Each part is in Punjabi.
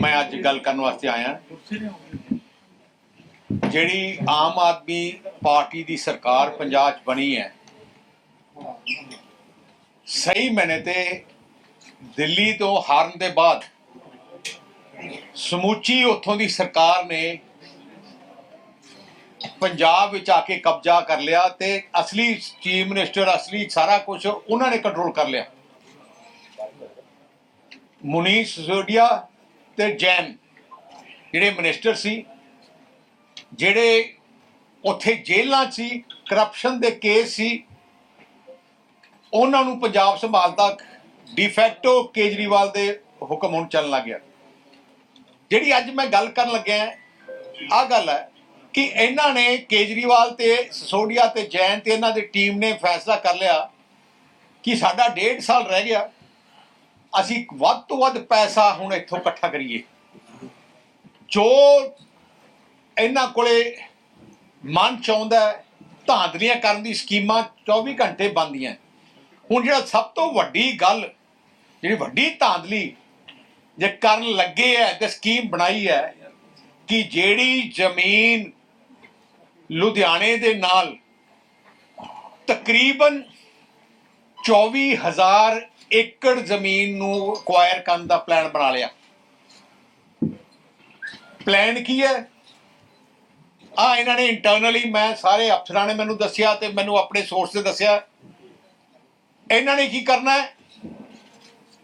ਮੈਂ ਅੱਜ ਗੱਲ ਕਰਨ ਵਾਸਤੇ ਆਇਆ। ਜਿਹੜੀ ਆਮ ਆਦਮੀ ਪਾਰਟੀ ਦੀ ਸਰਕਾਰ ਪੰਜਾਬ 'ਚ ਬਣੀ ਹੈ, ਸਹੀ ਮੈਨੇ ਤੇ ਦਿੱਲੀ ਤੋਂ ਹਾਰਨ ਦੇ ਬਾਅਦ ਸਮੁੱਚੀ ਉੱਥੋਂ ਦੀ ਸਰਕਾਰ ਨੇ ਪੰਜਾਬ ਵਿੱਚ ਆ ਕੇ ਕਬਜ਼ਾ ਕਰ ਲਿਆ ਤੇ ਅਸਲੀ ਚੀਫ ਮਿਨਿਸਟਰ, ਅਸਲੀ ਸਾਰਾ ਕੁਝ ਉਹਨਾਂ ਨੇ ਕੰਟਰੋਲ ਕਰ ਲਿਆ। ਮੁਨੀਸ਼ ਸਿਸੋਦੀਆ ਤੇ ਜੈਨ, ਜਿਹੜੇ ਮਿਨਿਸਟਰ ਸੀ, ਜਿਹੜੇ ਉੱਥੇ ਜੇਲ੍ਹਾਂ 'ਚ ਸੀ ਕਰਪਸ਼ਨ ਦੇ ਕੇਸ ਸੀ, ਉਹਨਾਂ ਨੂੰ ਪੰਜਾਬ ਸੰਭਾਲਦਾ ਡਿਫੈਕਟੋ ਕੇਜਰੀਵਾਲ ਦੇ ਹੁਕਮ ਹੁਣ ਚੱਲਣ ਲੱਗ ਗਿਆ। ਜਿਹੜੀ ਅੱਜ ਮੈਂ ਗੱਲ ਕਰਨ ਲੱਗਿਆ ਆ ਗੱਲ ਹੈ ਕਿ ਇਹਨਾਂ ਨੇ ਕੇਜਰੀਵਾਲ ਤੇ ਸਸੋਡੀਆ ਤੇ ਜੈਨ ਤੇ ਇਹਨਾਂ ਦੀ ਟੀਮ ਨੇ ਫੈਸਲਾ ਕਰ ਲਿਆ ਕਿ ਸਾਡਾ ਡੇਢ ਸਾਲ ਰਹਿ ਗਿਆ। ਅਸੀਂ ਵੱਧ ਤੋਂ ਵੱਧ ਪੈਸਾ ਹੁਣ ਇੱਥੋਂ ਇਕੱਠਾ ਕਰੀਏ। ਜੋ ਇਹਨਾਂ ਕੋਲੇ ਮਨ ਚਾਹੁੰਦਾ ਧਾਂਦਲੀਆਂ ਕਰਨ ਦੀ ਸਕੀਮਾਂ 24 ਘੰਟੇ ਬੰਦੀਆਂ ਹੁਣ ਜਿਹੜਾ ਸਭ ਤੋਂ ਵੱਡੀ ਗੱਲ, ਜਿਹੜੀ ਵੱਡੀ ਧਾਂਦਲੀ ਜੇ ਕਰਨ ਲੱਗੇ ਹੈ ਤੇ ਸਕੀਮ ਬਣਾਈ ਹੈ ਕਿ ਜਿਹੜੀ ਜ਼ਮੀਨ ਲੁਧਿਆਣੇ ਦੇ ਨਾਲ ਤਕਰੀਬਨ 24000 ਏਕੜ ਜ਼ਮੀਨ ਨੂੰ ਅਕਵਾਇਰ ਕਰਨ ਦਾ ਪਲਾਨ ਬਣਾ ਲਿਆ। ਪਲਾਨ ਕੀ ਹੈ? ਆ ਇਹਨਾਂ ਨੇ ਇੰਟਰਨਲੀ ਮੈਂ ਸਾਰੇ ਅਫਸਰਾਂ ਨੇ ਮੈਨੂੰ ਦੱਸਿਆ ਤੇ ਮੈਨੂੰ ਆਪਣੇ ਸੋਰਸ ਤੇ ਦੱਸਿਆ। ਇਹਨਾਂ ਨੇ ਕੀ ਕਰਨਾ ਹੈ?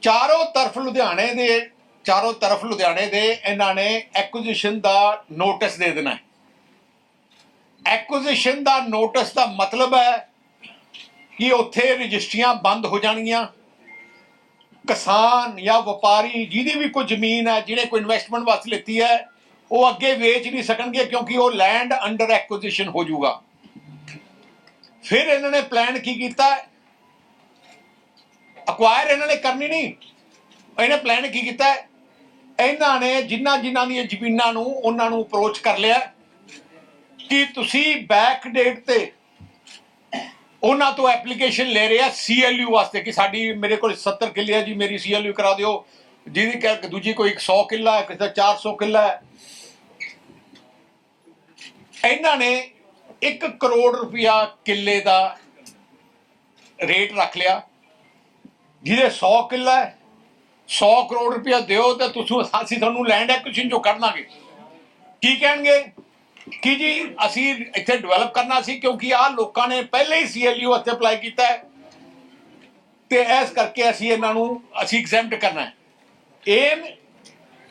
ਚਾਰੋਂ ਤਰਫ ਲੁਧਿਆਣੇ ਦੇ, ਚਾਰੋਂ ਤਰਫ ਲੁਧਿਆਣੇ ਦੇ ਇਹਨਾਂ ਨੇ ਐਕੁਜੀਸ਼ਨ ਦਾ ਨੋਟਿਸ ਦੇ ਦੇਣਾ ਹੈ। ਐਕੁਜੀਸ਼ਨ ਦਾ ਨੋਟਿਸ ਦਾ ਮਤਲਬ ਹੈ ਕਿ ਉੱਥੇ ਰਜਿਸਟਰੀਆਂ ਬੰਦ ਹੋ ਜਾਣਗੀਆਂ? ਕਿਸਾਨ ਜਾਂ ਵਪਾਰੀ ਜਿਹਦੀ ਵੀ ਕੋਈ ਜ਼ਮੀਨ ਹੈ, ਜਿਹਨੇ ਕੋਈ ਇਨਵੈਸਟਮੈਂਟ ਵਾਸਤੇ ਲਿੱਤੀ ਹੈ, ਉਹ ਅੱਗੇ ਵੇਚ ਨਹੀਂ ਸਕਣਗੇ ਕਿਉਂਕਿ ਉਹ ਲੈਂਡ ਅੰਡਰ ਐਕੁਜੀਸ਼ਨ ਹੋ ਜਾਊਗਾ। ਫਿਰ ਇਹਨਾਂ ਨੇ ਪਲਾਨ ਕੀ ਕੀਤਾ? ਅਕਵਾਇਰ ਇਹਨਾਂ ਨੇ ਕਰਨੀ ਨਹੀਂ। ਇਹਨੇ ਪਲਾਨ ਕੀ ਕੀਤਾ? ਇਹਨਾਂ ਨੇ ਜਿਨ੍ਹਾਂ ਜਿਨ੍ਹਾਂ ਦੀਆਂ ਜ਼ਮੀਨਾਂ ਨੂੰ ਉਹਨਾਂ ਨੂੰ ਅਪਰੋਚ ਕਰ ਲਿਆ ਕਿ ਤੁਸੀਂ ਬੈਕ ਡੇਟ ਤੇ ਉਹਨਾਂ ਤੋਂ ਐਪਲੀਕੇਸ਼ਨ ਲੈ ਰਿਹਾ ਸੀਐਲਯੂ ਵਾਸਤੇ ਕਿ ਸਾਡੀ ਮੇਰੇ ਕੋਲ 70 ਕਿੱਲੇ ਹੈ ਜੀ, ਮੇਰੀ ਸੀਐਲਯੂ ਕਰਾ ਦਿਓ। ਜਿਹਦੀ ਕਿ ਦੂਜੀ ਕੋਈ 100 ਕਿੱਲਾ ਹੈ, ਕਿਸੇ ਦਾ 400 ਕਿੱਲਾ ਹੈ। ਇਹਨਾਂ ਨੇ 1 ਕਰੋੜ ਰੁਪਇਆ ਕਿੱਲੇ ਦਾ ਰੇਟ ਰੱਖ ਲਿਆ। ਜਿਹਦੇ 100 ਕਿੱਲਾ ਹੈ 100 ਕਰੋੜ ਰੁਪਇਆ ਦਿਓ ਤੇ ਤੁਸੀਂ ਅਸੀਂ ਤੁਹਾਨੂੰ ਲੈਂਡ ਐਕੁਜੀਸ਼ਨ ਜੋ ਕਰ ਦਾਂਗੇ। ਕੀ ਕਹਿਣਗੇ? ਕਿ ਜੀ, ਅਸੀਂ ਇੱਥੇ ਡਿਵੈਲਪ ਕਰਨਾ ਸੀ ਕਿਉਂਕਿ ਆਹ ਲੋਕਾਂ ਨੇ ਪਹਿਲੇ ਹੀ ਸੀਐਲਯੂ ਵਾਸਤੇ ਅਪਲਾਈ ਕੀਤਾ ਹੈ। ਤੇ ਇਸ ਕਰਕੇ ਅਸੀਂ ਇਹਨਾਂ ਨੂੰ, ਅਸੀਂ ਐਗਜ਼ੈਂਪਟ ਕਰਨਾ ਹੈ। ਇਹ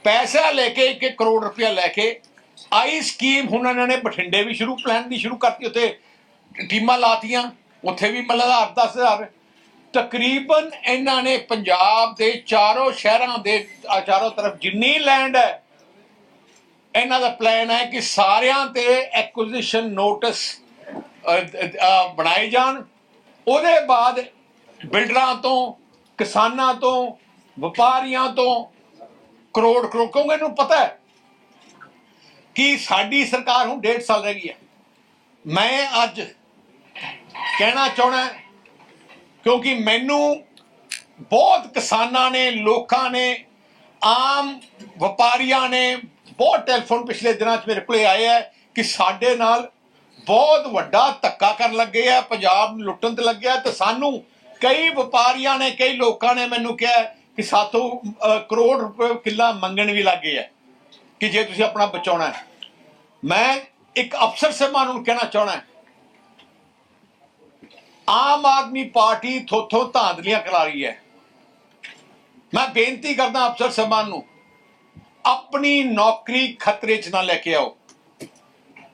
ਪੈਸਾ ਲੈ ਕੇ 1 ਕਰੋੜ ਰੁਪਇਆ ਲੈ ਕੇ ਆਈ ਸਕੀਮ ਹੁਣ ਇਹਨਾਂ ਨੇ ਬਠਿੰਡੇ ਵੀ ਸ਼ੁਰੂ ਪਲਾਨ ਦੀ ਸ਼ੁਰੂ ਕਰਤੀ, ਉੱਥੇ ਟੀਮਾਂ ਲਾਤੀਆਂ, ਉੱਥੇ ਵੀ ਮਤਲਬ 8-10000 ਤਕਰੀਬਨ ਇਹਨਾਂ ਨੇ ਪੰਜਾਬ ਦੇ ਚਾਰੋਂ ਸ਼ਹਿਰਾਂ ਦੇ ਚਾਰੋਂ ਤਰਫ ਜਿੰਨੀ ਲੈਂਡ ਹੈ ਇਹਨਾਂ ਦਾ ਪਲਾਨ ਹੈ ਕਿ ਸਾਰਿਆਂ ਤੇ ਐਕੁਜੀਸ਼ਨ ਨੋਟਿਸ ਬਣਾਏ ਜਾਣ। ਉਹਦੇ ਬਾਅਦ ਬਿਲਡਰਾਂ ਤੋਂ, ਕਿਸਾਨਾਂ ਤੋਂ, ਵਪਾਰੀਆਂ ਤੋਂ ਕਰੋੜ ਕਰੋੜ, ਕਿਉਂਕਿ ਇਹਨੂੰ ਪਤਾ ਹੈ ਕਿ ਸਾਡੀ ਸਰਕਾਰ ਹੁਣ ਡੇਢ ਸਾਲ ਰਹਿ ਗਈ ਹੈ। ਮੈਂ ਅੱਜ ਕਹਿਣਾ ਚਾਹਣਾ ਕਿਉਂਕਿ ਮੈਨੂੰ ਬਹੁਤ ਕਿਸਾਨਾਂ ਨੇ, ਲੋਕਾਂ ਨੇ, ਆਮ ਵਪਾਰੀਆਂ ਨੇ ਬਹੁਤ ਟੈਲੀਫੋਨ ਪਿਛਲੇ ਦਿਨਾਂ 'ਚ ਮੇਰੇ ਕੋਲੇ ਆਏ ਹੈ ਕਿ ਸਾਡੇ ਨਾਲ ਬਹੁਤ ਵੱਡਾ ਧੱਕਾ ਕਰਨ ਲੱਗੇ ਆ, ਪੰਜਾਬ ਨੂੰ ਲੁੱਟਣ ਤੇ ਲੱਗਿਆ ਤੇ ਸਾਨੂੰ ਕਈ ਵਪਾਰੀਆਂ ਨੇ, ਕਈ ਲੋਕਾਂ ਨੇ ਮੈਨੂੰ ਕਿਹਾ ਕਿ ਸਾਥੋਂ ਕਰੋੜ ਰੁਪਏ ਕਿੱਲਾ ਮੰਗਣ ਵੀ ਲੱਗੇ ਆ ਕਿ ਜੇ ਤੁਸੀਂ ਆਪਣਾ ਬਚਾਉਣਾ ਹੈ। ਮੈਂ ਇੱਕ ਅਫਸਰ ਸਹਿਬਾਨ ਨੂੰ ਕਹਿਣਾ ਚਾਹਣਾ ਆਮ ਆਦਮੀ ਪਾਰਟੀ ਥੋਥੋਂ ਧਾਂਦਲੀਆਂ ਕਰਾ ਰਹੀ ਹੈ। ਮੈਂ ਬੇਨਤੀ ਕਰਦਾ ਅਫਸਰ ਸਹਿਬਾਨ ਨੂੰ ਆਪਣੀ ਨੌਕਰੀ ਖਤਰੇ 'ਚ ਨਾ ਲੈ ਕੇ ਆਓ।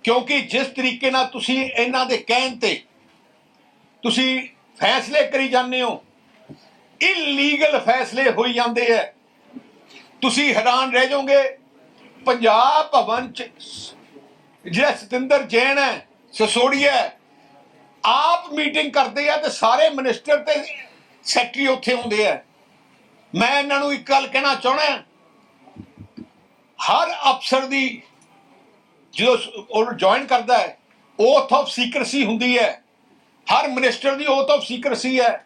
ਕਿਉਂਕਿ ਜਿਸ ਤਰੀਕੇ ਨਾਲ ਤੁਸੀਂ ਇਹਨਾਂ ਦੇ ਕਹਿਣ ਤੇ ਤੁਸੀਂ ਫੈਸਲੇ ਕਰੀ ਜਾਂਦੇ ਹੋ ਇਲੀਗਲ ਫੈਸਲੇ ਹੋਈ ਜਾਂਦੇ ਐ। ਤੁਸੀਂ ਹੈਰਾਨ ਰਹਿ ਜਾਓਗੇ ਪੰਜਾਬ ਭਵਨ ਚ ਜਿਹੜਾ ਸਤਿੰਦਰ ਜੈਨ ਹੈ ਸਸੋੜੀਆ ਹੈ, ਆਪ ਮੀਟਿੰਗ ਕਰਦੇ ਆ ਤੇ ਸਾਰੇ ਮਿਨਿਸਟਰ ਤੇ ਸੈਕਟਰੀ ਉੱਥੇ ਹੁੰਦੇ ਆ ਮੈਂ ਇਹਨਾਂ ਨੂੰ ਇੱਕ ਗੱਲ ਕਹਿਣਾ ਚਾਹਣਾ ਹਰ ਅਫਸਰ ਦੀ ਜਦੋਂ ਉਹ ਜੁਆਇਨ ਕਰਦਾ ਹੈ ਓਥ ਆਫ ਸੀਕਰਸੀ ਹੁੰਦੀ ਹੈ। ਹਰ ਮਿਨਿਸਟਰ ਦੀ ਓਥ ਆਫ ਸੀਕ੍ਰੇਸੀ ਹੈ।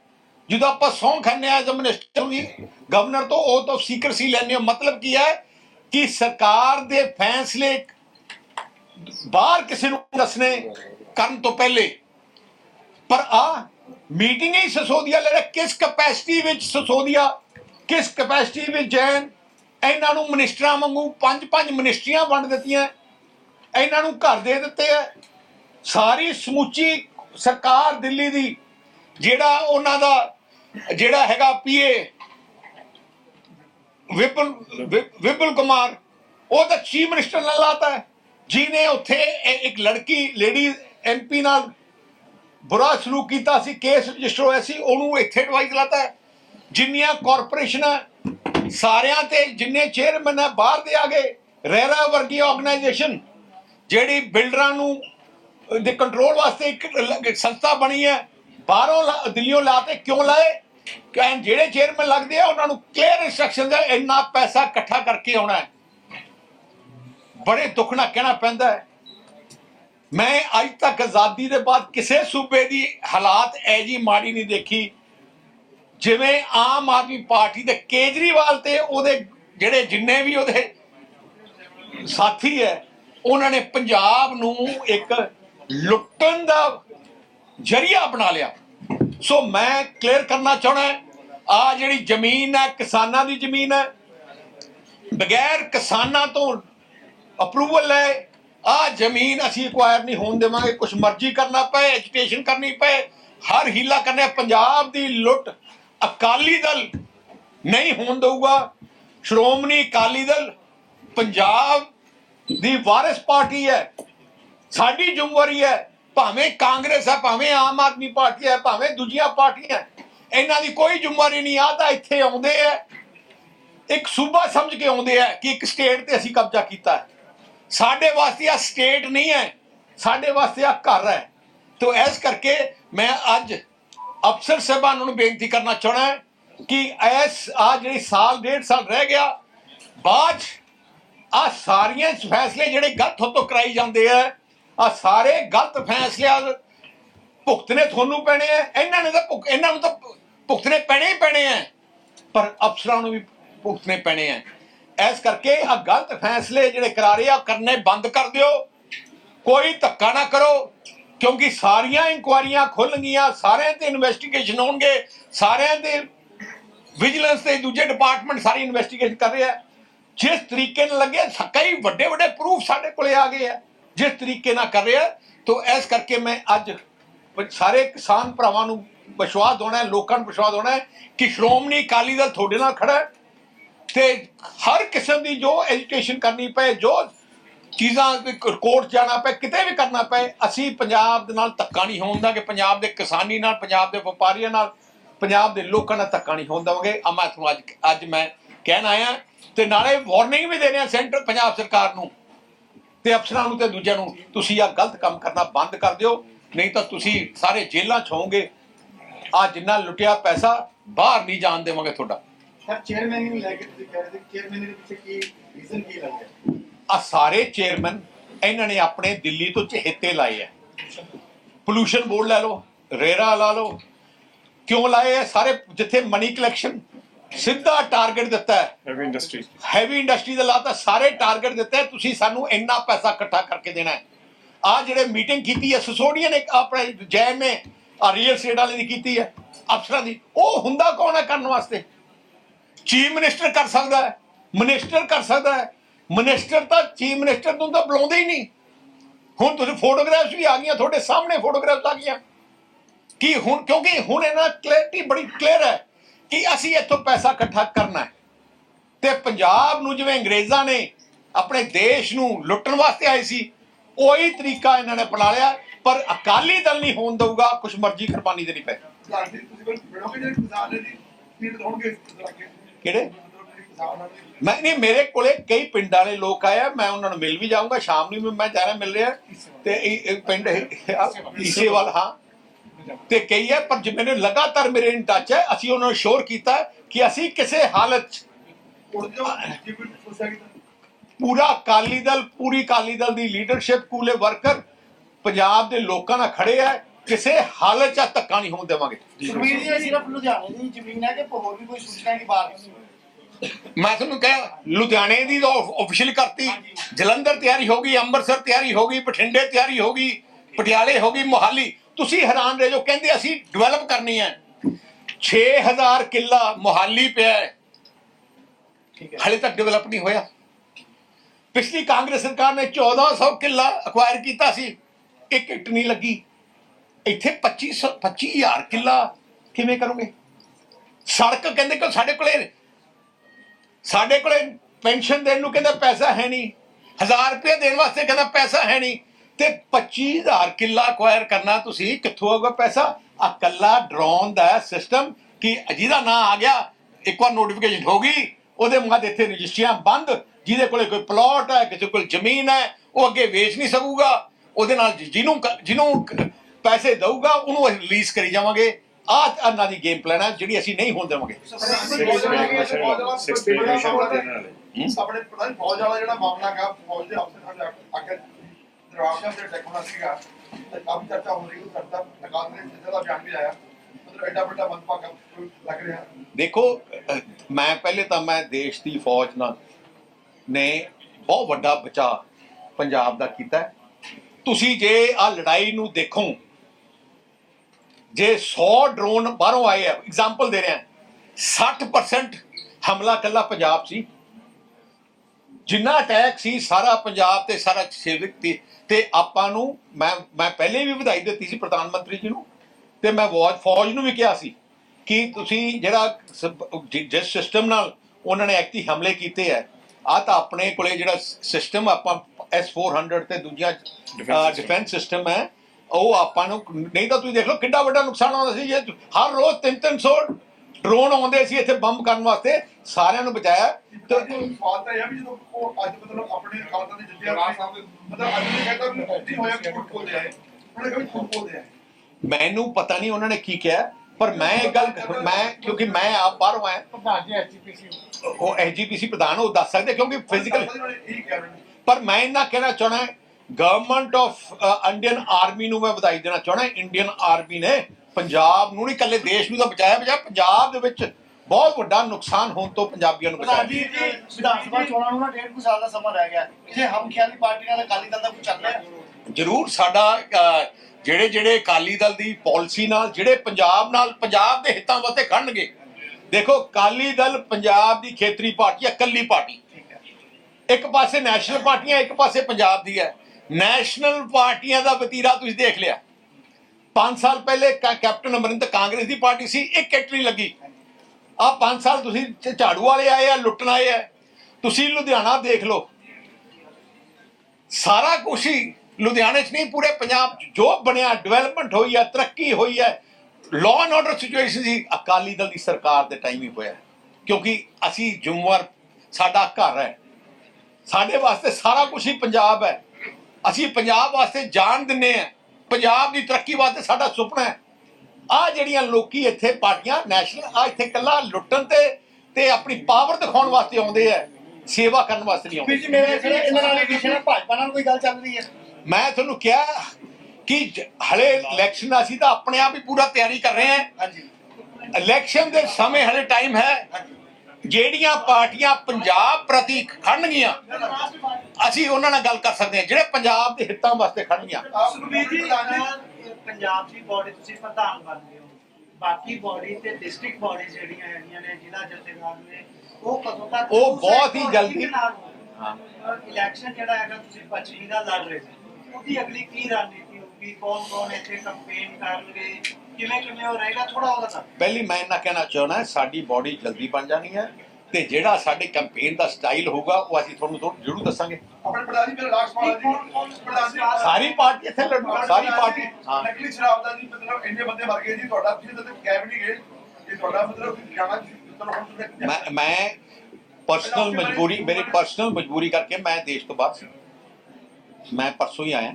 ਜਦੋਂ ਆਪਾਂ ਸੌਂ ਖਾਂਦੇ ਆ ਐਜ਼ ਮਿਨਿਸਟਰ ਵੀ ਗਵਰਨਰ ਤੋਂ ਉਹ ਤੋਂ ਸੀਕ੍ਰੇਸੀ ਲੈਣੇ ਮਤਲਬ ਕੀ ਹੈ ਕਿ ਸਰਕਾਰ ਦੇ ਫੈਸਲੇ ਬਾਹਰ ਕਿਸੇ ਨੂੰ ਦੱਸਣੇ, ਕਰਨ ਤੋਂ ਪਹਿਲੇ। ਪਰ ਆ ਮੀਟਿੰਗ ਹੀ ਸਸੋਦੀਆ ਲੈ ਰਿਹਾ, ਕਿਸ ਕਪੈਸਿਟੀ ਵਿੱਚ ਸਸੋਦੀਆ, ਕਿਸ ਕਪੈਸਿਟੀ ਵਿੱਚ ਜੈਨ ਇਹਨਾਂ ਨੂੰ ਮਿਨਿਸਟਰਾਂ ਵਾਂਗੂ ਪੰਜ ਪੰਜ ਮਿਨਿਸਟਰੀਆਂ ਵੰਡ ਦਿੱਤੀਆਂ। ਇਹਨਾਂ ਨੂੰ ਘਰ ਦੇ ਦਿੱਤੇ ਆ। ਸਾਰੀ ਸਮੁੱਚੀ ਸਰਕਾਰ ਦਿੱਲੀ ਦੀ, ਜਿਹੜਾ ਉਹਨਾਂ ਦਾ, ਜਿਹੜਾ ਹੈਗਾ ਪੀਏ ਵਿਪਲ ਵਿ- ਵਿਪਲ ਕੁਮਾਰ, ਉਹ ਤਾਂ ਚੀਫ ਮਿਨਿਸਟਰ ਨਾਲ ਲਾਤਾ ਹੈ। ਜਿਹਨੇ ਉੱਥੇ ਇੱਕ ਲੜਕੀ, ਲੇਡੀ ਐਮਪੀ ਨਾਲ ਬੁਰਾ ਸਲੂਕ ਕੀਤਾ ਸੀ, ਕੇਸ ਰਜਿਸਟਰ ਹੋਇਆ ਸੀ, ਉਹਨੂੰ ਇੱਥੇ ਐਡਵਾਈਸ ਲਾਤਾ ਜਿੰਨੀਆਂ ਕਾਰਪੋਰੇਸ਼ਨਾਂ ਸਾਰਿਆਂ ਤੇ ਜਿੰਨੇ ਚੇਅਰਮੈਨ ਹੈ ਬਾਹਰ ਦੇ ਆ ਗਏ। ਰਹਿਰਾ ਵਰਗੀ ਆਰਗੇਨਾਈਜੇਸ਼ਨ ਜਿਹੜੀ ਬਿਲਡਰਾਂ ਨੂੰ ਦੇ ਕੰਟਰੋਲ ਵਾਸਤੇ ਇੱਕ ਸੰਸਥਾ ਬਣੀ ਹੈ। ਬਾਹਰੋਂ ਲਾ- ਦਿੱਲੀੋਂ ਲਾਤੇ ਕਿਉਂ ਲਾਏ? ਕਿ ਜਿਹੜੇ ਚੇਅਰਮੈਨ ਲੱਗਦੇ ਆ, ਉਹਨਾਂ ਨੂੰ ਕਲੀਅਰ ਇਨਸਟਰਕਸ਼ਨ ਹੈ ਇੰਨਾ ਪੈਸਾ ਇਕੱਠਾ ਕਰਕੇ ਆਉਣਾ ਹੈ। ਬੜੇ ਦੁੱਖ ਨਾਲ ਕਹਿਣਾ ਪੈਂਦਾ ਹੈ। ਮੈਂ ਅੱਜ ਤੱਕ ਆਜ਼ਾਦੀ ਦੇ ਬਾਅਦ ਕਿਸੇ ਸੂਬੇ ਦੀ ਹਾਲਾਤ ਐ ਜੀ ਮਾੜੀ ਨਹੀਂ ਦੇਖੀ। ਜਿਵੇਂ ਆਮ ਆਦਮੀ ਪਾਰਟੀ ਦੇ ਕੇਜਰੀਵਾਲ ਤੇ ਉਹਦੇ ਜਿਹੜੇ ਜਿੰਨੇ ਵੀ ਉਹਦੇ ਸਾਥੀ ਹੈ, ਉਹਨਾਂ ਨੇ ਪੰਜਾਬ ਨੂੰ ਇੱਕ ਲੁੱਟਣ ਦਾ ਜਰੀਆ ਬਣਾ ਲਿਆ। ਸੋ ਮੈਂ ਕਲੀਅਰ ਕਰਨਾ ਚਾਹਣਾ ਆ ਜਿਹੜੀ ਜ਼ਮੀਨ ਹੈ, ਕਿਸਾਨਾਂ ਦੀ ਜ਼ਮੀਨ ਹੈ, ਬਗੈਰ ਕਿਸਾਨਾਂ ਤੋਂ ਅਪਰੂਵਲ ਹੈ ਆ ਜ਼ਮੀਨ ਅਸੀਂ ਐਕਵਾਇਰ ਨਹੀਂ ਹੋਣ ਦੇਵਾਂਗੇ ਕੁਝ ਮਰਜ਼ੀ ਕਰਨਾ ਪਏ ਐਜੀਟੇਸ਼ਨ ਕਰਨੀ ਪਏ, ਹਰ ਹੀਲਾ ਕਰਨਾ ਪੰਜਾਬ ਦੀ ਲੁੱਟ ਅਕਾਲੀ ਦਲ ਨਹੀਂ ਹੋਣ ਦਊਗਾ। ਸ਼੍ਰੋਮਣੀ ਅਕਾਲੀ ਦਲ ਪੰਜਾਬ ਦੀ ਵਾਰਿਸ ਪਾਰਟੀ ਹੈ, ਸਾਡੀ ਜ਼ਿੰਮੇਵਾਰੀ ਹੈ, ਭਾਵੇਂ ਕਾਂਗਰਸ ਹੈ, ਭਾਵੇਂ ਆਮ ਆਦਮੀ ਪਾਰਟੀ ਹੈ, ਭਾਵੇਂ ਦੂਜੀਆਂ ਪਾਰਟੀਆਂ ਇਹਨਾਂ ਦੀ ਕੋਈ ਜ਼ਿੰਮੇਵਾਰੀ ਨਹੀਂ ਆ ਤਾਂ ਇੱਥੇ ਆਉਂਦੇ ਆ ਇੱਕ ਸੂਬਾ ਸਮਝ ਕੇ ਆਉਂਦੇ ਆ ਕਿ ਇੱਕ ਸਟੇਟ ਤੇ ਅਸੀਂ ਕਬਜ਼ਾ ਕੀਤਾ ਹੈ। ਸਾਡੇ ਵਾਸਤੇ ਆ ਸਟੇਟ ਨਹੀਂ ਹੈ, ਸਾਡੇ ਵਾਸਤੇ ਆ ਘਰ ਹੈ। ਤੋ ਇਸ ਕਰਕੇ ਮੈਂ ਅੱਜ ਅਫਸਰ ਸਾਹਿਬਾਨ ਨੂੰ ਬੇਨਤੀ ਕਰਨਾ ਚਾਹਣਾ ਹੈ ਕਿ ਇਸ ਆ ਜਿਹੜੀ ਸਾਲ, ਡੇਢ ਸਾਲ ਰਹਿ ਗਿਆ, ਬਾਅਦ ਆ ਸਾਰੀਆਂ ਫੈਸਲੇ ਜਿਹੜੇ ਗਲਤ ਹੋ ਤੋਂ ਕਰਾਈ ਜਾਂਦੇ ਆ ਆ ਸਾਰੇ ਗਲਤ ਫੈਸਲਿਆਂ ਦੇ ਭੁਗਤਨੇ ਤੁਹਾਨੂੰ ਪੈਣੇ ਆ, ਇਹਨਾਂ ਨੇ ਤਾਂ ਭੁਗ- ਇਹਨਾਂ ਨੂੰ ਤਾਂ ਭੁਗਤਨੇ ਪੈਣੇ ਹੀ ਪੈਣੇ ਆ, ਪਰ ਅਫਸਰਾਂ ਨੂੰ ਵੀ ਭੁਗਤਨੇ ਪੈਣੇ ਆ। ਇਸ ਕਰਕੇ ਆ ਗਲਤ ਫੈਸਲੇ ਜਿਹੜੇ ਕਰਾ ਰਹੇ ਆ ਕਰਨੇ ਬੰਦ ਕਰ ਦਿਓ, ਕੋਈ ਧੱਕਾ ਨਾ ਕਰੋ ਕਿਉਂਕਿ ਸਾਰੀਆਂ ਇਨਕੁਆਰੀਆਂ ਖੁੱਲ ਸਾਰਿਆਂ ਤੇ ਇਨਵੈਸਟੀਗੇਸ਼ਨ ਹੋਣਗੇ, ਸਾਰਿਆਂ ਦੇ ਵਿਜੀਲੈਂਸ ਤੇ ਦੂਜੇ ਡਿਪਾਰਟਮੈਂਟ ਸਾਰੀ ਇਨਵੈਸਟੀਗੇਸ਼ਨ ਕਰ ਰਿਹਾ ਜਿਸ ਤਰੀਕੇ ਨਾਲ ਲੱਗੇ ਕਈ ਵੱਡੇ ਵੱਡੇ ਪ੍ਰੂਫ ਸਾਡੇ ਕੋਲੇ ਆ ਗਏ ਆ ਜਿਸ ਤਰੀਕੇ ਨਾਲ ਕਰ ਰਿਹਾ ਆ ਤੋਂ ਇਸ ਕਰਕੇ ਮੈਂ ਅੱਜ ਸਾਰੇ ਕਿਸਾਨ ਭਰਾਵਾਂ ਨੂੰ ਵਿਸ਼ਵਾਸ ਦੇਣਾ ਲੋਕਾਂ ਨੂੰ ਵਿਸ਼ਵਾਸ ਦਿਵਾਉਣਾ ਕਿ ਸ਼੍ਰੋਮਣੀ ਅਕਾਲੀ ਦਲ ਤੁਹਾਡੇ ਨਾਲ ਖੜਾ ਹੈ ਤੇ ਹਰ ਕਿਸਮ ਦੀ ਜੋ ਐਜੂਕੇਸ਼ਨ ਕਰਨੀ ਪਏ, ਜੋ ਚੀਜ਼ਾਂ ਕੋਰਟ ਜਾਣਾ ਪਏ, ਕਿਤੇ ਵੀ ਕਰਨਾ ਪਏ, ਅਸੀਂ ਪੰਜਾਬ ਦੇ ਨਾਲ ਧੱਕਾ ਨਹੀਂ ਹੋਣ ਦਾਂਗੇ ਪੰਜਾਬ ਦੇ ਕਿਸਾਨੀ ਨਾਲ, ਪੰਜਾਬ ਦੇ ਵਪਾਰੀਆਂ ਨਾਲ, ਪੰਜਾਬ ਦੇ ਲੋਕਾਂ ਨਾਲ ਧੱਕਾ ਨਹੀਂ ਹੋਣ ਦੇਵਾਂਗੇ। ਆ ਤੁਹਾਨੂੰ ਅੱਜ ਅੱਜ ਮੈਂ ਕਹਿਣ ਆਇਆ, ਤੇ ਨਾਲੇ ਵਾਰਨਿੰਗ ਵੀ ਦੇ ਰਿਹਾ ਸੈਂਟਰ ਪੰਜਾਬ ਸਰਕਾਰ ਨੂੰ ਤੇ ਅਫਸਰਾਂ ਨੂੰ ਤੇ ਦੂਜਿਆਂ ਨੂੰ, ਤੁਸੀਂ ਆ ਗਲਤ ਕੰਮ ਕਰਨਾ ਬੰਦ ਕਰ ਦਿਓ, ਨਹੀਂ ਤਾਂ ਤੁਸੀਂ ਸਾਰੇ ਜੇਲ੍ਹਾਂ 'ਚ ਹੋਵੋਗੇ। ਆ ਜਿੰਨਾ ਲੁੱਟਿਆ ਪੈਸਾ, ਬਾਹਰ ਨਹੀਂ ਜਾਣ ਦੇਵਾਂਗੇ ਤੁਹਾਡਾ। ਸਰ ਚੇਅਰਮੈਨ ਨੂੰ ਲੈ ਕੇ ਤੁਸੀਂ ਕਹਿ ਰਹੇ ਸੀ ਚੇਅਰਮੈਨ ਦੇ ਪਿੱਛੇ ਕੀ ਰੀਜ਼ਨ ਕੀ ਲੱਗਦਾ ਆ ਸਾਰੇ ਚੇਅਰਮੈਨ ਇਹਨਾਂ ਨੇ ਆਪਣੇ ਦਿੱਲੀ ਤੋਂ ਚਹੇਤੇ ਲਾਏ ਆ। ਪੋਲੂਸ਼ਨ ਬੋਰਡ ਲੈ ਲਓ ਰੇਰਾ ਲਾ ਲਓ। ਕਿਉਂ ਲਾਏ ਆ? ਸਾਰੇ ਜਿੱਥੇ ਮਨੀ ਕਲੈਕਸ਼ਨ ਸਿੱਧਾ ਟਾਰਗੇਟ ਦਿੱਤਾ ਹੈ। ਹੈਵੀ ਇੰਡਸਟਰੀ ਹੈਵੀ ਇੰਡਸਟਰੀ ਦਾ ਲਾਤਾ ਸਾਰੇ ਟਾਰਗੇਟ ਦਿੱਤੇ ਤੁਸੀਂ ਸਾਨੂੰ ਇੰਨਾ ਪੈਸਾ ਇਕੱਠਾ ਕਰਕੇ ਦੇਣਾ ਹੈ। ਆ ਜਿਹੜੇ ਮੀਟਿੰਗ ਕੀਤੀ ਹੈ ਸਸੋਡੀਆ ਨੇ ਆਪਣੇ ਜੈਨ ਨੇ ਆ ਰੀਅਲ ਸਟੇਟ ਵਾਲੇ ਦੀ ਕੀਤੀ ਹੈ ਅਫਸਰਾਂ ਦੀ। ਉਹ ਹੁੰਦਾ ਕੌਣ ਹੈ ਕਰਨ ਵਾਸਤੇ? ਚੀਫ ਮਿਨਿਸਟਰ ਕਰ ਸਕਦਾ ਹੈ ਮਿਨਿਸਟਰ ਕਰ ਸਕਦਾ ਹੈ। ਮਿਨਿਸਟਰ ਤਾਂ ਚੀਫ ਮਿਨਿਸਟਰ ਨੂੰ ਤਾਂ ਬੁਲਾਉਂਦੇ ਹੀ ਨਹੀਂ ਹੁਣ ਤੁਸੀਂ ਫੋਟੋਗ੍ਰਾਫਸ ਵੀ ਆ ਗਈਆਂ ਤੁਹਾਡੇ ਸਾਹਮਣੇ ਫੋਟੋਗ੍ਰਾਫਸ ਆ ਗਈਆਂ ਕਿ ਹੁਣ ਕਿਉਂਕਿ ਹੁਣ ਇਹਨਾਂ ਕਲੈਰਿਟੀ ਬੜੀ ਕਲੀਅਰ ਹੈ ਕਿ ਅਸੀਂ ਇੱਥੋਂ ਪੈਸਾ ਇਕੱਠਾ ਕਰਨਾ ਹੈ ਤੇ ਪੰਜਾਬ ਨੂੰ ਜਿਵੇਂ ਅੰਗਰੇਜ਼ਾਂ ਨੇ ਆਪਣੇ ਦੇਸ਼ ਨੂੰ ਲੁੱਟਣ ਵਾਸਤੇ ਆਏ ਸੀ ਉਹੀ ਤਰੀਕਾ ਇਹਨਾਂ ਨੇ ਅਪਣਾ ਲਿਆ ਪਰ ਅਕਾਲੀ ਦਲ ਨਹੀਂ ਹੋਣ ਦਊਗਾ ਕੁਛ ਮਰਜ਼ੀ ਕੁਰਬਾਨੀ ਦੇਣੀ ਪਏ ਕਿਹੜੇ ਮੈਂ ਨਹੀਂ, ਮੇਰੇ ਕੋਲੇ ਕਈ ਪਿੰਡ ਵਾਲੇ ਲੋਕ ਆਏ ਮੈਂ ਉਹਨਾਂ ਨੂੰ ਮਿਲ ਵੀ ਜਾਊਂਗਾ, ਸ਼ਾਮ ਨੂੰ ਮੈਂ ਜਾ ਰਿਹਾ ਮਿਲ ਰਿਹਾ। ਤੇ ਇਹ ਇਹ ਪਿੰਡ ਇਸੇਵਾਲ ਹਾਂ। ਤੇ ਕਈ ਹੈ ਪਰ ਮੈਨੂੰ ਲਗਾਤਾਰ ਮੇਰੇ ਇਨ ਟੱਚ ਹੈ ਅਸੀਂ ਉਹਨਾਂ ਨੂੰ ਸ਼ੋਰ ਕੀਤਾ ਕਿ ਅਸੀਂ ਕਿਸੇ ਹਾਲਤ ਪੂਰਾ ਅਕਾਲੀ ਦਲ, ਪੂਰੀ ਅਕਾਲੀ ਦਲ ਦੀ ਲੀਡਰਸ਼ਿਪ ਕੂਲੇ ਵਰਕਰ, ਪੰਜਾਬ ਦੇ ਲੋਕਾਂ ਨਾਲ ਖੜੇ ਹੈ ਕਿਸੇ ਹਾਲਤ 'ਚ ਧੱਕਾ ਨਹੀਂ ਹੋਣ ਦੇਵਾਂਗੇ। ਸੁਖਬੀਰ ਜੀ ਸਿਰਫ ਲੁਧਿਆਣੇ ਦੀ ਜ਼ਮੀਨ ਹੈ ਕਿ ਹੋਰ ਵੀ ਕੋਈ ਸੂਚਨਾ ਦੀ ਬਾਹਰ ਮੈਂ ਤੁਹਾਨੂੰ ਕਿਹਾ ਲੁਧਿਆਣੇ ਦੀ ਤਾਂ ਆਫੀਸ਼ੀਅਲ ਕਰਤੀ। ਜਲੰਧਰ ਤਿਆਰੀ ਹੋ ਗਈ ਅੰਮ੍ਰਿਤਸਰ ਤਿਆਰੀ ਹੋ ਗਈ ਬਠਿੰਡੇ ਤਿਆਰੀ ਹੋ ਗਈ ਪਟਿਆਲੇ ਹੋ ਗਈ ਮੋਹਾਲੀ। ਤੁਸੀਂ ਹੈਰਾਨ ਰਹਿ ਜਾਓ ਕਹਿੰਦੇ ਅਸੀਂ ਡਿਵੈਲਪ ਕਰਨੀ ਹੈ। 6000 ਕਿੱਲਾ ਮੋਹਾਲੀ ਪਿਆ ਹੈ। ਠੀਕ ਹਲੇ ਤੱਕ ਡਿਵੈਲਪ ਨਹੀਂ ਹੋਇਆ। ਪਿਛਲੀ ਕਾਂਗਰਸ ਸਰਕਾਰ ਨੇ 1400 ਕਿੱਲਾ ਅਕਵਾਇਰ ਕੀਤਾ ਸੀ। ਇੱਕ ਇੱਟ ਨਹੀਂ ਲੱਗੀ। ਇੱਥੇ 2500 25000 ਕਿੱਲਾ ਕਿਵੇਂ ਕਰੋਗੇ? ਸੜਕ ਕਹਿੰਦੇ ਕਿ ਸਾਡੇ ਕੋਲੇ ਸਾਡੇ ਕੋਲੇ ਪੈਨਸ਼ਨ ਦੇਣ ਨੂੰ ਕਹਿੰਦਾ ਪੈਸਾ ਹੈ ਨਹੀਂ। 1000 ਰੁਪਏ ਦੇਣ ਵਾਸਤੇ ਕਹਿੰਦਾ ਪੈਸਾ ਹੈ ਨਹੀਂ। ਤੇ 25000 ਕਿੱਲਾ ਅਕਵਾਇਰ ਕਰਨਾ ਤੁਸੀਂ, ਕਿੱਥੋਂ ਆਊਗਾ ਪੈਸਾ? ਆ ਕੱਲਾ ਡਰੋਨ ਦਾ ਸਿਸਟਮ ਕਿ ਜਿਹਦਾ ਨਾਂ ਆ ਗਿਆ, ਇੱਕ ਵਾਰ ਨੋਟੀਫਿਕੇਸ਼ਨ ਹੋ ਗਈ, ਉਹਦੇ ਬਾਅਦ ਇੱਥੇ ਰਜਿਸਟਰੀਆਂ ਬੰਦ, ਜਿਹਦੇ ਕੋਲੇ ਕੋਈ ਪਲਾਟ ਹੈ, ਕਿਸੇ ਕੋਲ ਜ਼ਮੀਨ ਹੈ, ਉਹ ਅੱਗੇ ਵੇਚ ਨਹੀਂ ਸਕੂਗਾ। ਉਹਦੇ ਨਾਲ ਜਿਹਨੂੰ ਜਿਹਨੂੰ ਪੈਸੇ ਦਊਗਾ, ਉਹਨੂੰ ਅਸੀਂ ਰਿਲੀਜ਼ ਕਰੀ ਜਾਵਾਂਗੇ। ਆਹ ਅੰਨਾ ਦੀ ਗੇਮ ਪਲਾਨ ਹੈ ਜਿਹੜੀ ਅਸੀਂ ਨਹੀਂ ਹੋਣ ਦੇਵਾਂਗੇ। ਆਪਣੇ ਪਤਾ ਨਹੀਂ ਫੌਜ ਵਾਲਾ ਜਿਹੜਾ ਮਾਮਲਾ ਹੈਗਾ ਫੌਜ ਦੇ ਅਫਸਰ ਸਾਡੇ ਅੱਗੇ ਦਰਵਾਜ਼ੇ ਤੇ ਟੈਕਨਾ ਸੀਗਾ ਤੇ ਕਾਫੀ ਚਰਚਾ ਹੋ ਰਹੀ ਉਹ ਕਰਦਾ ਨਕਾਤ ਨੇ ਜਿੱਦਾਂ ਦਾ ਬਿਆਨ ਵੀ ਆਇਆ। ਮਤਲਬ ਐਡਾ ਵੱਡਾ ਮੰਦਭਾਗਾ ਲੱਗ ਰਿਹਾ। ਦੇਖੋ ਮੈਂ ਪਹਿਲੇ ਤਾਂ ਮੈਂ ਦੇਸ਼ ਦੀ ਫੌਜ ਨਾਲ ਨੇ ਬਹੁਤ ਵੱਡਾ ਬਚਾਅ ਪੰਜਾਬ ਦਾ ਕੀਤਾ। ਤੁਸੀਂ ਜੇ ਆ ਲੜਾਈ ਨੂੰ ਦੇਖੋ ਜੇ 100 ਡਰੋਨ ਬਾਹਰੋਂ ਆਏ ਆ ਐਗਜ਼ਾਮਪਲ ਦੇ ਰਿਹਾ। 60% ਹਮਲਾ ਕੱਲਾ ਪੰਜਾਬ ਸੀ। ਜਿੰਨਾ ਅਟੈਕ ਸੀ ਸਾਰਾ ਪੰਜਾਬ ਤੇ ਸਾਰਾ ਸਿਵਿਕ ਤੇ ਤੇ ਆਪਾਂ ਨੂੰ ਮੈਂ ਮੈਂ ਪਹਿਲੇ ਵੀ ਵਧਾਈ ਦਿੱਤੀ ਸੀ ਪ੍ਰਧਾਨ ਮੰਤਰੀ ਜੀ ਨੂੰ ਤੇ ਮੈਂ ਫੌਜ ਫੌਜ ਨੂੰ ਵੀ ਕਿਹਾ ਸੀ ਕਿ ਤੁਸੀਂ ਜਿਹੜਾ ਜਿਸ ਸਿਸਟਮ ਨਾਲ ਉਹਨਾਂ ਨੇ ਐਕਟੀ ਹਮਲੇ ਕੀਤੇ ਹੈ ਆ ਤਾਂ ਆਪਣੇ ਕੋਲੇ ਜਿਹੜਾ ਸਿਸਟਮ ਆਪਾਂ S400 ਤੇ ਦੂਜੀਆਂ ਡਿਫੈਂਸ ਸਿਸਟਮ ਹੈ ਉਹ ਆਪਾਂ ਨੂੰ ਨਹੀਂ ਤਾਂ ਤੁਸੀਂ ਦੇਖ ਲਓ ਕਿੰਨਾ ਵੱਡਾ ਨੁਕਸਾਨ ਆਉਂਦਾ ਸੀ ਜੇ ਹਰ ਰੋਜ਼ 3-300 ਡਰੋਨ ਆਉਂਦੇ ਸੀ ਇੱਥੇ ਬੰਬ ਕਰਨ ਵਾਸਤੇ ਸਾਰਿਆਂ ਨੂੰ ਬਚਾਇਆ। ਤੇ ਸਵਾਲ ਤਾਂ ਇਹ ਆ ਵੀ ਜਦੋਂ ਉਹ ਅੱਜ ਮਤਲਬ ਆਪਣੇ ਖਾਲਸਾ ਦੇ ਜਿੱਤੇ ਮਤਲਬ ਅੱਜ ਨਹੀਂ ਕਹਿੰਦਾ ਵੀ ਨਹੀਂ ਹੋਇਆ ਕਿ ਝੂਠ ਬੋਲਦੇ ਆਏ। ਉਹਨੇ ਕਿਹਾ ਵੀ ਝੂਠ ਬੋਲਦੇ ਆਏ। ਮੈਨੂੰ ਪਤਾ ਨਹੀਂ ਉਹਨਾਂ ਨੇ ਕੀ ਕਿਹਾ ਪਰ ਮੈਂ ਇਹ ਗੱਲ ਮੈਂ ਕਿਉਂਕਿ ਮੈਂ ਆਪ ਬਾਹਰੋਂ ਆਇਆ। ਪ੍ਰਧਾਨ ਜੀ ਐਸਜੀਪੀਸੀ ਉਹ ਐਸਜੀਪੀਸੀ ਪ੍ਰਧਾਨ ਉਹ ਦੱਸ ਸਕਦੇ ਕਿਉਂਕਿ ਫਿਜ਼ੀਕਲ ਪਰ ਮੈਂ ਇਹਨਾਂ ਕਹਿਣਾ ਚਾਹਣਾ ਗਵਰਨਮੈਂਟ ਆਫ ਇੰਡੀਅਨ ਆਰਮੀ ਨੂੰ ਮੈਂ ਵਧਾਈ ਦੇਣਾ ਚਾਹਣਾ ਇੰਡੀਅਨ ਆਰਮੀ ਨੇ ਪੰਜਾਬ ਨੂੰ ਨਹੀਂ ਇਕੱਲੇ ਦੇਸ਼ ਨੂੰ ਤਾਂ ਬਚਾਇਆ ਬਚਾਇਆ। ਪੰਜਾਬ ਦੇ ਵਿੱਚ ਬਹੁਤ ਵੱਡਾ ਨੁਕਸਾਨ ਹੋਣ ਤੋਂ ਪੰਜਾਬੀਆਂ ਨੂੰ ਬਚਾਇਆ। ਜੀ ਜੀ ਵਿਧਾਨ ਸਭਾ ਚੋਣਾਂ ਨੂੰ ਨਾ ਡੇਢ ਕੁ ਸਾਲ ਦਾ ਸਮਾਂ ਰਹਿ ਗਿਆ। ਜੇ ਹਮ ਖਿਆਲੀ ਪਾਰਟੀਆਂ ਦਾ ਅਕਾਲੀ ਦਲ ਦਾ ਕੁਝ ਚੱਲ ਰਿਹਾ? ਜ਼ਰੂਰ ਸਾਡਾ ਜਿਹੜੇ ਜਿਹੜੇ ਅਕਾਲੀ ਦਲ ਦੀ ਪਾਲਿਸੀ ਨਾਲ ਜਿਹੜੇ ਪੰਜਾਬ ਨਾਲ ਪੰਜਾਬ ਦੇ ਹਿੱਤਾਂ ਵਾਸਤੇ ਖੜਨਗੇ ਦੇਖੋ ਅਕਾਲੀ ਦਲ ਪੰਜਾਬ ਦੀ ਖੇਤਰੀ ਪਾਰਟੀ ਹੈ ਇਕੱਲੀ ਪਾਰਟੀ। ਇੱਕ ਪਾਸੇ ਨੈਸ਼ਨਲ ਪਾਰਟੀਆਂ ਇੱਕ ਪਾਸੇ ਪੰਜਾਬ ਦੀ ਹੈ। ਨੈਸ਼ਨਲ ਪਾਰਟੀਆਂ ਦਾ ਵਤੀਰਾ ਤੁਸੀਂ ਦੇਖ ਲਿਆ। 5 ਸਾਲ ਪਹਿਲੇ ਕੈ- ਕੈਪਟਨ ਅਮਰਿੰਦਰ ਕਾਂਗਰਸ ਦੀ ਪਾਰਟੀ ਸੀ, ਇੱਕ ਇੱਟ ਨਹੀਂ ਲੱਗੀ। ਆ 5 ਸਾਲ ਤੁਸੀਂ ਝਾੜੂ ਵਾਲੇ ਆਏ ਆ, ਲੁੱਟਣ ਆਏ ਆ। ਤੁਸੀਂ ਲੁਧਿਆਣਾ ਦੇਖ ਲਓ। ਸਾਰਾ ਕੁਛ ਹੀ ਲੁਧਿਆਣੇ 'ਚ ਨਹੀਂ, ਪੂਰੇ ਪੰਜਾਬ 'ਚ ਜੋ ਬਣਿਆ ਡਿਵੈਲਪਮੈਂਟ ਹੋਈ ਹੈ ਤਰੱਕੀ ਹੋਈ ਹੈ ਲਾਅ ਐਂਡ ਆਰਡਰ ਸਿਚੁਏਸ਼ਨ ਸੀ। ਅਕਾਲੀ ਦਲ ਦੀ ਸਰਕਾਰ ਦੇ ਟਾਈਮ ਹੀ ਹੋਇਆ। ਕਿਉਂਕਿ ਅਸੀਂ ਜ਼ਿੰਮੇਵਾਰ ਸਾਡਾ ਘਰ ਹੈ। ਸਾਡੇ ਵਾਸਤੇ ਸਾਰਾ ਕੁਝ ਹੀ ਪੰਜਾਬ ਹੈ। ਅਸੀਂ ਪੰਜਾਬ ਵਾਸਤੇ ਜਾਨ ਦਿੰਨੇ ਆ। ਪੰਜਾਬ ਦੀ ਤਰੱਕੀ ਵਾਸਤੇ ਸਾਡਾ ਸੁਪਨਾ ਹੈ। ਆ ਜਿਹੜੀਆਂ ਲੋਕੀ ਇੱਥੇ ਪਾਰਟੀਆਂ ਨੈਸ਼ਨਲ ਆ ਇੱਥੇ ਕੱਲਾ ਲੁੱਟਣ ਤੇ ਤੇ ਆਪਣੀ ਪਾਵਰ ਦਿਖਾਉਣ ਵਾਸਤੇ ਆਉਂਦੇ ਆ ਸੇਵਾ ਕਰਨ ਵਾਸਤੇ ਨਹੀਂ ਆਉਂਦੇ। ਜੀ ਮੇਰੇ ਇਹਨਾਂ ਨਾਲ ਇਲੈਕਸ਼ਨ ਭਾਜਪਾ ਨਾਲ ਕੋਈ ਗੱਲ ਚੱਲ ਰਹੀ ਹੈ? ਮੈਂ ਤੁਹਾਨੂੰ ਕਿਹਾ ਕਿ ਹਲੇ ਇਲੈਕਸ਼ਨ ਅਸੀਂ ਤਾਂ ਆਪਣੇ ਆਪ ਹੀ ਪੂਰਾ ਤਿਆਰੀ ਕਰ ਰਹੇ ਹਾਂ। ਹਾਂਜੀ। ਇਲੈਕਸ਼ਨ ਦੇ ਸਮੇਂ ਹਲੇ ਟਾਈਮ ਹੈ। ਜਿਹੜੀਆਂ ਪਾਰਟੀਆਂ ਪੰਜਾਬ ਪ੍ਰਤੀ ਖੜਨਗੀਆਂ ਅਸੀਂ ਉਹਨਾਂ ਨਾਲ ਗੱਲ ਕਰ ਸਕਦੇ ਹਾਂ ਜਿਹੜੇ ਪੰਜਾਬ ਦੇ ਹਿੱਤਾਂ ਵਾਸਤੇ ਖੜਨਗੀਆਂ। ਸੁਖਬੀਰ ਜੀ ਅਹ ਪੰਜਾਬ ਦੀ ਬੋਡੀ ਤੁਸੀਂ ਪ੍ਰਧਾਨ ਬਣਦੇ ਹੋ। ਬਾਕੀ ਬੋਡੀ ਤੇ ਡਿਸਟ੍ਰਿਕਟ ਬੋਡੀ ਜਿਹੜੀਆਂ ਹੈਗੀਆਂ ਨੇ ਜ਼ਿਲ੍ਹਾ ਜਥੇਦਾਰ ਨੇ ਉਹ ਕਦੋਂ ਤੱਕ ਉਹ ਬਹੁਤ ਹੀ ਜਲਦੀ- ਹਾਂ? ਇਲੈਕਸ਼ਨ ਜਿਹੜਾ ਹੈਗਾ ਤੁਸੀਂ ਪੱਛਮੀ ਦਾ ਲੜ ਰਹੇ ਸੀ ਉਹਦੀ ਅਗਲੀ ਕੀ ਰਣਨੀਤੀ ਹੋਊਗੀ? ਕੌਣ ਕੌਣ ਇੱਥੇ ਕੰਪੇਨ ਕਰਨਗੇ? ਕਿਵੇਂ ਕਿਵੇਂ ਉਹ ਰਹੇਗਾ ਥੋੜਾ ਉਹਦਾ ਦੱਸੋ ਪਹਿਲੀ ਮੈਂ ਇਹਨਾਂ ਕਹਿਣਾ ਚਾਹੁੰਦਾ ਸਾਡੀ ਬਾਡੀ ਜਲਦੀ ਬਣ ਜਾਣੀ ਹੈ ਤੇ ਜਿਹੜਾ ਸਾਡੇ ਕੈਂਪੇਨ ਦਾ ਸਟਾਈਲ ਹੋਊਗਾ ਉਹ ਅਸੀਂ ਤੁਹਾਨੂੰ ਜ਼ਰੂਰ ਦੱਸਾਂਗੇ। ਆਪਣੇ ਪ੍ਰਧਾਨ ਮੇਰੇ ਹੈ ਜੀ ਪ੍ਰਧਾਨ ਸਾਰੀ। ਪਾਰਟੀ ਇੱਥੇ ਲੜੂ ਸਾਰੀ ਪਾਰਟੀ ਹਾਂ। ਨਕਲੀ ਸ਼ਰਾਬ ਦਾ ਜੀ ਮਤਲਬ ਇੰਨੇ ਬੰਦੇ ਮਰ ਗਏ ਜੀ ਤੁਹਾਡਾ ਤੁਸੀਂ ਤਾਂ ਨਹੀਂ ਗਏ। ਇਹ ਤੁਹਾਡਾ ਮਤਲਬ ਜਾਣਾ ਮੈਂ ਮੈਂ ਪਰਸਨਲ ਮਜਬੂਰੀ ਮੇਰੀ ਪਰਸਨਲ ਮਜਬੂਰੀ ਕਰਕੇ ਮੈਂ ਦੇਸ਼ ਤੋਂ ਬਾਹਰ ਸੀ। ਮੈਂ ਪਰਸੋਂ ਹੀ ਆਇਆ।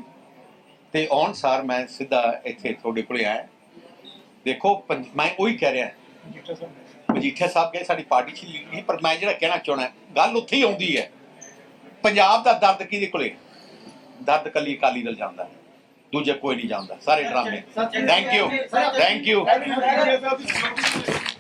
ਤੇ ਔਨ ਸਾਰ ਮੈਂ ਸਿੱਧਾ ਇੱਥੇ ਤੁਹਾਡੇ ਕੋਲੇ ਆਇਆ। ਦੇਖੋ ਮੈਂ ਉਹੀ ਕਹਿ ਰਿਹਾ। ਮਜੀਠੀਆ ਸਾਹਿਬ ਕਹੇ ਸਾਡੀ ਪਾਰਟੀ ਚ ਲੀਡ ਨਹੀਂ ਪਰ ਮੈਂ ਜਿਹੜਾ ਕਹਿਣਾ ਚਾਹਣਾ ਗੱਲ ਉੱਥੇ ਹੀ ਆਉਂਦੀ ਹੈ। ਪੰਜਾਬ ਦਾ ਦਰਦ ਕਿਹਦੇ ਕੋਲੇ? ਦਰਦ ਕੱਲੀ ਅਕਾਲੀ ਦਲ ਜਾਂਦਾ ਦੂਜੇ ਕੋਈ ਨਹੀਂ ਜਾਣਦਾ। ਸਾਰੇ ਡਰਾਮੇ। Thank you thank you